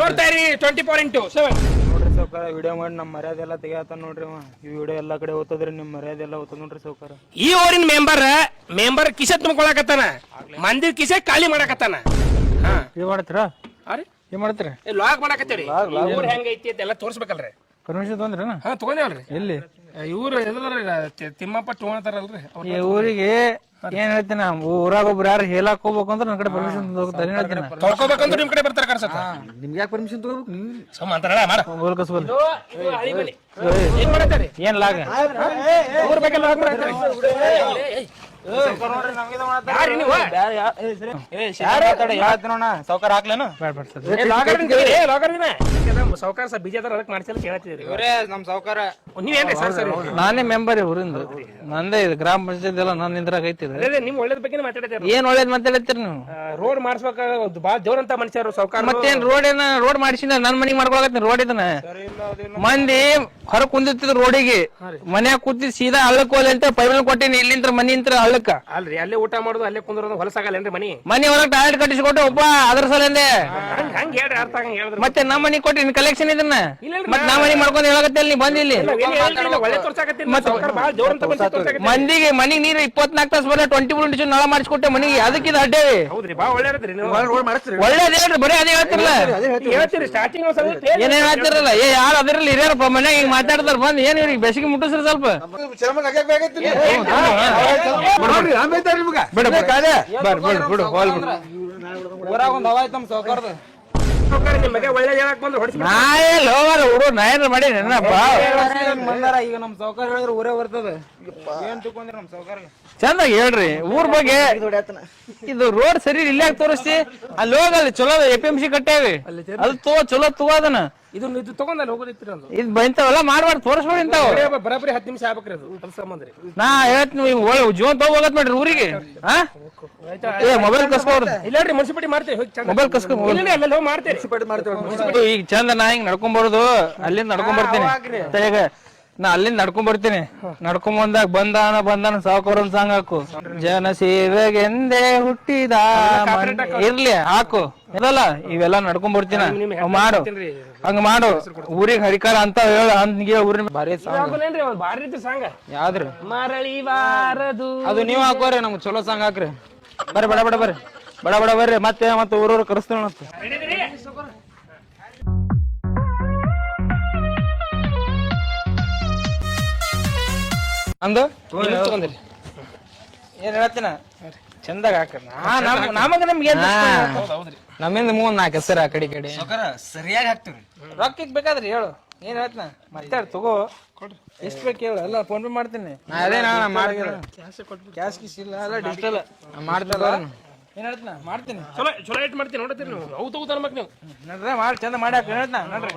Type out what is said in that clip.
ನೋಡ್ತಾ ಇರಿ twenty four into seven ನೋಡ್ರಿ ಸೌಕಾರ ವಿಡಿಯೋ ಮಾಡಿ ನಮ್ಮ ಮರ್ಯಾದೆ ಎಲ್ಲ ತೆಗಿಯತ್ತಾನ ನೋಡ್ರಿ ಅವ. ಈ ವಿಡಿಯೋ ಎಲ್ಲಾ ಕಡೆ ಓದ್ತದ್ರಿ ನಿಮ್ಮ ಮರ್ಯಾದೆ ಎಲ್ಲ ಓದ್ತದ ನೋಡ್ರಿ ಸೌಕಾರ ಈ ಊರಿನ ಮೆಂಬರ್ ಮೆಂಬರ್ ಕಿಸೆ ತುಂಬ್ಕೊಳಕತ್ತಾನ? ಮಂದಿ ಕಿಸೆ ಖಾಲಿ ಮಾಡಕತ್ತಾನ? ಹಾ. ಏನ್ ಮಾಡ್ತೀರಾ? ಅರೆ ಏನ್ ಮಾಡ್ತೀರಾ? ಲಾಗ್ ಮಾಡಕತ್ತೀರಿ. ಊರ್ ಹೆಂಗ ಐತಿ ಅಂತ ಎಲ್ಲ ತೋರ್ಸ್ಬೇಕಲ್ರಿ. ಪರ್ಮಿಷನ್ ತೊಂದ್ರೇನ ಹಾ ತಗೊಂಡೇವಲ್ರಿ ಎಲ್ಲಿ? ಇವ್ರು ತಿಮ್ಮಪ್ಪ ತಗೊಂತಾರಲ್ರಿ ಈ ಊರಿಗೆ ಏನ್ ಹೇಳ್ತೀನಿ? ಊರಾಗ ಒಬ್ರು ಯಾರು ಹೇಳಕ್ ಹೋಗ್ಬೇಕು ಅಂದ್ರೆ ನನ್ನ ಕಡೆ ಪರ್ಮಿಷನ್ ಹೋಗ್ತಾರೆ ಹೇಳ್ತೀನ. ನಿಮ್ ಕಡೆ ಬರ್ತಾರೆ ಕರ್ಸತ್ತ. ನಿಮ್ಗೆ ಯಾಕೆ ಪರ್ಮಿಷನ್ ತಗೋಬೇಕು? ಸಮ ಅಂತಾರಲ್ಲ ಮಾಡ. ಏನ್ ಲಾಗ? ಊರ್ ಬಗ್ಗೆ ಸೌಕರ್ ಹಾಕ್ಲೇನು ಸಾವುಕಾರ ಸಹ ಬಿಜಿ ಅದಾರ ಅದಕ್ಕೆ ಮಾಡ್ಸಲ್ಲ ಕೇಳತ್ತಿದ್ರಿ ಇವರೇ ನಮ್ ಸೌಕರ ನೀವೇನ್ರಿ ಸರ್ ಸರ್? ನಾನೇ ಮೆಂಬರ್ ಊರಿಂದ. ನಂದೇ ಇದು ಗ್ರಾಮ ಪಂಚಾಯತ್ ಎಲ್ಲ ನನ್ನ ನಿಂದ್ರಾಗ ಐತಿದೆ. ಅದೇ ನಿಮ್ ಒಳ್ಳೇದ್ ಬಗ್ಗೆ ಮಾತಾಡ್ತೀರಿ ಏನ್ ಒಳ್ಳೇದ್ ಮಾತಾಡತ್ತೀರಿ ನೀವು? ರೋಡ್ ಮಾಡಿಸ್ಬೇಕ? ಬಾಳ ದೇವ್ರಂತ ಮನುಷ್ಯರು ಸಾವುಕಾರ. ಮತ್ತೇನ್ ರೋಡ್ ಏನ ರೋಡ್ ಮಾಡಿಸಿದ ನನ್ ಮನಿಗ್ ಮಾಡ್ಕೊಳಕತ್ತೀನಿ ರೋಡ್ ಇದನ್ನ. ಮಂದಿ ಹೊರ ಕುಂದಿರ್ತಿದ್ರು ರೋಡಿಗೆ ಮನ್ಯಾಗ ಕೂತಿ ಸೀದಾ ಹಳ್ಳಕ್ ಹೋಲಿ ಅಂತ ಪೈಬಲ್ ಕೊಟ್ಟಿನಿ ಇಲ್ಲಿಂತ್ರ ಮನಿಂತ್ರ ಅಲ್ರಿ ಅಲ್ಲೇ ಊಟ ಮಾಡುದು ಅಲ್ಲೇ ಕುಂದ್ರೋದು ಹೊಲಸಾಗಲ್ಲೇನ್ರಿ ಮನಿ? ಮನಿ ಒಳಗ್ ಟಾಯ್ಲೆಟ್ ಕಟ್ಟಿಸ್ಕೊಟ್ಟು ಒಬ್ಬ ಅದ್ರ ಸಲಿಂದೆ ಹಂಗ ಹಂಗ ಹೇಳ್ರಿ ಅರ್ಥ ಆಗಂಗ ಹೇಳಿದ್ರು. ಮತ್ತೆ ನಮ್ಮ ಮನಿ ನಿನ್ ಕಲೆಕ್ಷನ್ ಇದನ್ನ? ಮತ್ತೆ ನಮ್ಮ ನಾ ಮನಿ ಮಾಡ್ಕೊಂಡು ಹೇಳಕತ್ತೆ ನೀ ಬಂದ್ ಇಲ್ಲಿ? ಒಳ್ಳೆ ತೋರ್ಸಾಕತ್ತೀನಿ ತೋರ್ಸಾಕತ್ತೀನಿ ಮಂದಿಗೆ ಮನಿಗೆ ನೀರು ಇಪ್ಪತ್ನಾಲ್ಕು ತಾಸು ಬರ ಟ್ವೆಂಟಿ ಫೋರ್ ಇಂಟು ನಳ ಮಾಡಿಸ್ಕೊಟ್ಟೆ ಮನಿಗೆ. ಅದಕ್ಕೆ ಇದು ಅಡ್ಡೇವಿ ಹೌದ್ರಿ ಬಾಳ ಒಳ್ಳೆ ಇರತ್ರಿ ನೀವು ಒಳ್ಳೇದ್ ಹೇಳ್ರಿ ಬರೀ ಅದೇ ಹೇಳ್ತಿರಲ್ಲ? ಹೇಳ್ತೀರಿ ಸ್ಟಾರ್ಟಿಂಗ್ ಒಂದ್ ಸ್ವಲ್ಪ ಏನೇನ್ ಹೇಳ್ತಿರಲ್ಲ? ಏ ಯಾರು ಅದ್ರಲ್ಲಿ ಹಿರಿಯರಪ್ಪ ಮನ್ಯಾಗ ಹಿಂಗ್ ಮಾತಾಡ್ತಾರ ಬಂದ್ ಏನ್ ಇವ್ರಿಗೆ ಬೆಸಿಗೆ ಮುಟ್ಟಿಸ್ರಿ ಸ್ವಲ್ಪ. ಬಿಡು ಬಿಡು. ಬಿಡು ಬಿಡು ಹೋಲ್ ಬಿಡು. ಊರಾಗ ಒಂದ್ ಹವಾ ಐತಮ್ ಸೌಕರ್ದ. ಸಾವುಕಾರ ನಿಮ್ ಬಗ್ಗೆ ಒಳ್ಳೆ ಹೇಳಕ್ ಬಂದ್ರೆ ಹೊಡಿಸಿ ನಾ ಎಲ್ಲಿ ಹುಡುಗ ನಾ ಏನ್ರ ಮಾಡಿ ನೆನಪ್ಪ ಬಂದಾರ ಈಗ ನಮ್ ಹೇಳಿದ್ರೆ ಊರೇ ಬರ್ತದ. ಏನ್ ತಿಳ್ಕೊಂಡ್ರಿ ನಮ್ ಸೌಕರ್ ಚಂದಾಗಿ ಹೇಳ್ರಿ ಊರ್ ಬಗ್ಗೆ ಇದು ರೋಡ್ ಸರಿ ಇಲ್ಲೇ ತೋರಿಸ್ತಿ? ಅಲ್ಲಿ ಹೋಗಲ್ಲ ಚಲೋ ಎ ಪಿ ಎಂ ಸಿ ಕಟ್ಟೇವಿ. ಅದು ತೋ ಚಲೋ ತಗೋ ಅದನ್ನ. ಇದು ಇದು ಅಲ್ಲಿ ಇದು ಇದ್ ಬಂತಾವಲ್ಲ ಮಾಡ್ಬಾರ್ದು ತೋರಿಸ್ಬೇಡಿ ಇಂತಾವ ಬರಾಬರಿ ಹತ್ತು ನಿಮಿಷ ಆಗ್ಬೇಕ್ರಿ ಅದು ಅದ್ ಸಂಬಂಧ ರೀ ನಾ ಹೇಳ್ತೀನಿ ನೀವು ಒಳ್ಳೆ ಜೀವನ ತಗೋಗತ್ ಮಾಡ್ರಿ ಊರಿಗೆ. ಹಾ ಏ ಮೊಬೈಲ್ ಕಸ್ಕೋರ್ದು ಇಲ್ಲಾಡ್ರಿ ಮುನ್ಸಿಪಾಲಿಟಿ ಮಾಡ್ತೇವೆ ಹೋಗಿ ಚಂದ. ಮೊಬೈಲ್ ಕಸ್ಕೊ ಮೊಬೈಲ್ ಇಲ್ಲ ಅಲ್ಲೆಲ್ಲ ಹೋಗಿ ಮಾಡ್ತೇವೆ. ಈಗ ಚಂದ ನಾ ಹಿಂಗ್ ನಡ್ಕೊಂಡ್ ಬರೋದು ಅಲ್ಲಿಂದ ನಡ್ಕೊಂಡ್ ಬರ್ತೀನಿ. ತಲೆಗ ನಾ ಅಲ್ಲಿಂದ ನಡ್ಕೊಂಡ್ ಬರ್ತೀನಿ ನಡ್ಕೊಂಡ್ ಬಂದಾಗ ಬಂದಾನ ಬಂದಾನ ಸಾವುಕಾರ ಸಾಂಗ್ ಹಾಕು. ಜನ ಸೇವೆಗೆಂದೇ ಹುಟ್ಟಿದ ಇರ್ಲಿ ಹಾಕು. ಇದಲ್ಲ ಇವೆಲ್ಲ ನಡ್ಕೊಂಡ್ ಬರ್ತೀನ ಮಾಡು. ಹಂಗ ಮಾಡು. ಊರಿಗೆ ಹರಿಕಾರ ಅಂತ ಹೇಳ ಹಂಗೆ ಊರಿನ ಬಾರಿ ಸಾಂಗ್. ಯಾವ್ದ್ರಿ? ಅದು ನೀವ್ ಹಾಕೋರಿ ನಮ್ಗೆ ಚಲೋ ಸಾಂಗ್ ಹಾಕ್ರಿ. ಬರ್ರಿ ಬಡ ಬಡ ಬರ್ರಿ. ಬಡ ಬಡ ಬರ್ರಿ. ಮತ್ತೆ ಮತ್ತೆ ಊರೂರು ಕರೆಸ್ತೇವೆ ಅಂದು? ತಗೊಂಡ್ರಿ ಏನ್ ಹೇಳ್ತೀನ? ಚಂದಾಗ ಹಾಕ ನಮಗ ನಮ್ಗೆ ನಮ್ಮಿಂದ ಮೂವನ್ ನಾಲ್ಕು ಹೆಸರು ಆ ಕಡೆ ಈ ಕಡೆ. ಸರಿಯಾಗಿ ಹಾಕ್ತೀವಿ ರೊಕ್ಕ ಬೇಕಾದ್ರಿ ಹೇಳು. ಏನ್ ಹೇಳ್ತೀನ? ಮತ್ತೆ ತಗೋ. ಎಷ್ಟ್ ಬೇಕು ಹೇಳು. ಎಲ್ಲ ಫೋನ್ ಪೇ ಮಾಡ್ತೀನಿ. ಅದೇ ನಾ ಮಾಡ್ತೀನಿ. ಕ್ಯಾಶ್ ಗಿಶ್ ಇಲ್ಲ ಅಲ್ಲ ಡಿಜಿಟಲ್ ಮಾಡ್ತಾರ ಏನ್ ಹೇಳ್ತೀನ? ಮಾಡ್ತೀನಿ. ಚಲೋ ಚಲೋ ಇಟ್ ಮಾಡ್ತೀನಿ ನೋಡ್ತೀನಿ ನೀವು. ಹೌದು ಹೌದು ಅನ್ಬೇಕು ನೀವು ನಡ್ರಿ ಮಾಡಿ ಚಂದ ಮಾಡಿ ಹಾಕಿ ಹೇಳ್ತೀನ? ನಡ್ರಿ.